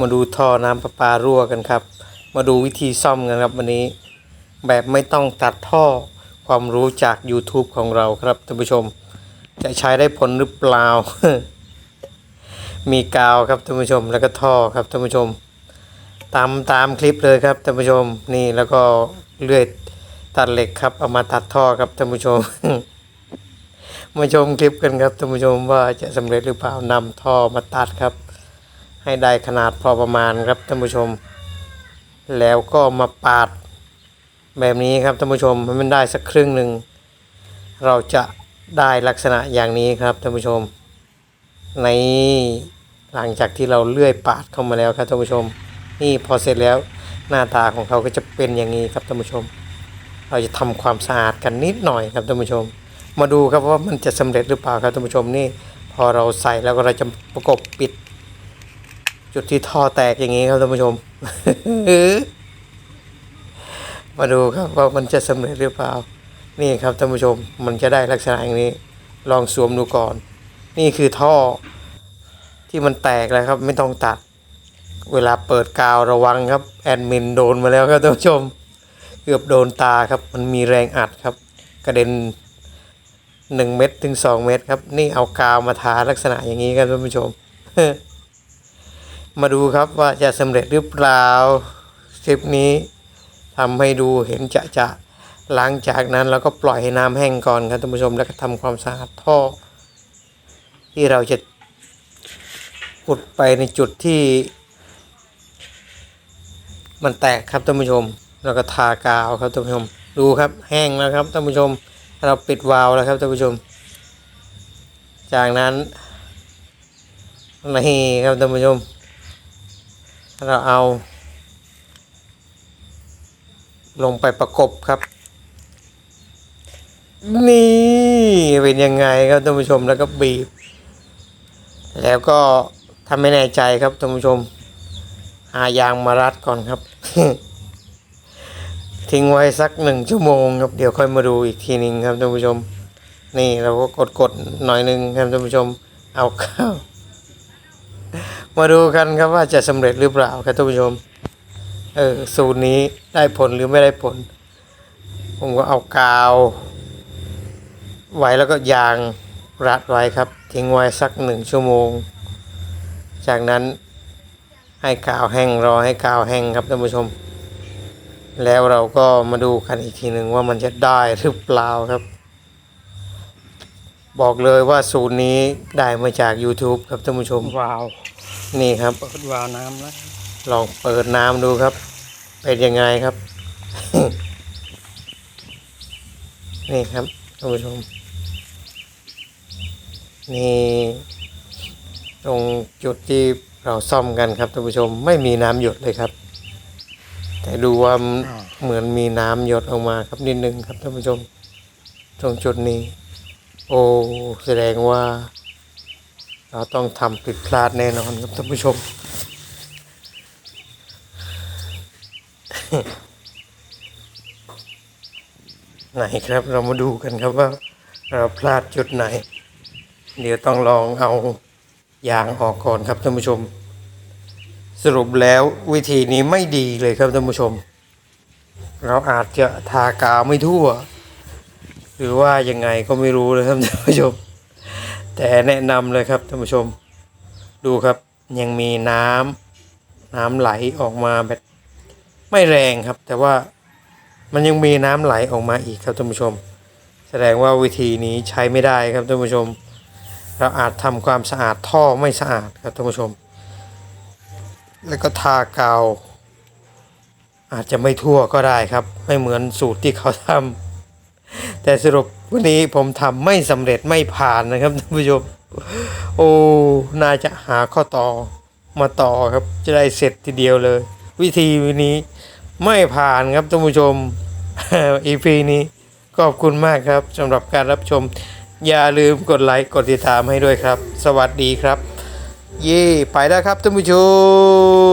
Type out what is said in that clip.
มาดูท่อน้ำประปารั่วกันครับ มาดูวิธีซ่อมกันครับวันนี้ แบบไม่ต้องตัดท่อความรู้จาก YouTube ของเราครับท่านผู้ชม จะใช้ได้ผลหรือเปล่า มีกาวครับท่านผู้ชมแล้วก็ท่อครับท่านผู้ชม ตามตามคลิปเลยครับท่านผู้ชมนี่แล้วก็เลื่อยตัดเหล็กครับเอามาตัดท่อครับท่านผู้ชม มาชมคลิปกันครับท่านผู้ชมว่าจะสำเร็จหรือเปล่านำท่อมาตัดครับ ให้ได้ขนาดพอประมาณครับท่านผู้ชม แล้วก็มาปาดแบบนี้ครับท่านผู้ชมให้มันได้สักครึ่งหนึ่งเราจะได้ลักษณะอย่างนี้ครับท่านผู้ชม ในหลังจากที่เราเลื่อยปาดเข้ามาแล้วครับท่านผู้ชม นี่พอเสร็จแล้วหน้าตาของเขาก็จะเป็นอย่างนี้ครับท่านผู้ชม เราจะทำความสะอาดกันนิดหน่อยครับท่านผู้ชม มาดูครับว่ามันจะสำเร็จหรือเปล่าครับท่านผู้ชมนี่ พอเราใส่แล้วก็เราจะประกบปิด จุดที่ท่อแตกอย่างนี้ครับท่านผู้ชม มาดูครับว่ามันจะสำเร็จหรือเปล่า นี่ครับท่านผู้ชมมันจะได้ลักษณะอย่างนี้ ลองสวมดูก่อน นี่คือท่อที่มันแตกแล้วครับ ไม่ต้องตัด เวลาเปิดกาวระวังครับ แอดมินโดนมาแล้วครับท่านผู้ชม เกือบโดนตาครับ มันมีแรงอัดครับ กระเด็นหนึ่งเม็ดถึงสองเม็ดครับ นี่เอากาวมาทาลักษณะอย่างนี้ครับท่านผู้ชม มาดูครับว่าจะสำเร็จหรือเปล่าคลิปนี้ทำให้ดูเห็นจะจะหลังจากนั้นเราก็ปล่อยให้น้ำแห้งก่อนครับท่านผู้ชมแล้วก็ทำความสะอาดท่อ ที่เราจะอุดไปในจุดที่ มันแตกครับท่านผู้ชม แล้วก็ทากาวครับท่านผู้ชม ดูครับแห้งแล้วครับท่านผู้ชม เราปิดวาล์วแล้วครับท่านผู้ชม จากนั้นนี่ครับท่านผู้ชม เราเอา ลงไปประกบครับ นี่เป็นยังไงครับท่านผู้ชมแล้วก็บีบ แล้วก็ถ้าไม่แน่ใจครับท่านผู้ชม หายางมารัดก่อนครับ ทิ้งไว้สักหนึ่งชั่วโมงครับเดี๋ยวค่อยมาดูอีกทีหนึ่งครับท่านผู้ชม นี่เราก็กดกดๆหน่อยหนึ่งครับท่านผู้ชม เอาเข้า มาดูกันครับว่าจะสำเร็จหรือเปล่าครับท่านผู้ชม เออสูตรนี้ได้ผลหรือไม่ได้ผล ผมก็เอากาว ไว้แล้วก็ยางรัดไว้ครับ ทิ้งไว้สักหนึ่งชั่วโมง จากนั้นให้กาวแห้งรอให้กาวแห้งครับท่านผู้ชม แล้วเราก็มาดูกันอีกทีหนึ่งว่ามันจะได้หรือเปล่าครับ บอกเลยว่าสูตรนี้ได้มาจาก YouTube ครับท่านผู้ชม วาวนี่ครับ เปิดวาวน้ำแล้ว ลองเปิดน้ำดูครับ เป็นยังไงครับ นี่ครับท่านผู้ชม นี่ตรงจุดที่เราซ่อมกันครับท่านผู้ชม ไม่มีน้ำหยดเลยครับ แต่ดูว่ามันเหมือนมีน้ำหยดออกมาครับนิดนึงครับท่านผู้ชม ตรงจุดนี้ โอ้แสดงว่า เราต้องทำผิดพลาดแน่นอนครับท่านผู้ชม ไหนครับเรามาดูกันครับว่า เราพลาดจุดไหน เดี๋ยวต้องลองเอายางออกก่อนครับท่านผู้ชม สรุปแล้ววิธีนี้ไม่ดีเลยครับท่านผู้ชม เราอาจจะทากาวไม่ทั่ว หรือว่ายังไงก็ไม่รู้เลยครับท่านผู้ชม แต่แนะนำเลยครับท่านผู้ชม ดูครับยังมีน้ำน้ำไหลออกมาแบบไม่แรงครับ แต่ว่ามันยังมีน้ำไหลออกมาอีกครับท่านผู้ชม แสดงว่าวิธีนี้ใช้ไม่ได้ครับท่านผู้ชม เราอาจทำความสะอาดท่อไม่สะอาดครับท่านผู้ชม แล้วก็ทากาวอาจจะไม่ทั่วก็ได้ครับ ไม่เหมือนสูตรที่เขาทำ แต่สรุปวันนี้ผมทำไม่สำเร็จไม่ผ่านนะครับท่านผู้ชมโอ้น่าจะหาข้อต่อมาต่อครับ จะได้เสร็จทีเดียวเลย วิธีนี้ไม่ผ่านครับท่านผู้ชมอีพีนี้ขอบคุณมากครับสำหรับการรับชม อย่าลืมกดไลค์กดติดตามให้ด้วยครับ สวัสดีครับ เย่ไปแล้วครับท่านผู้ชม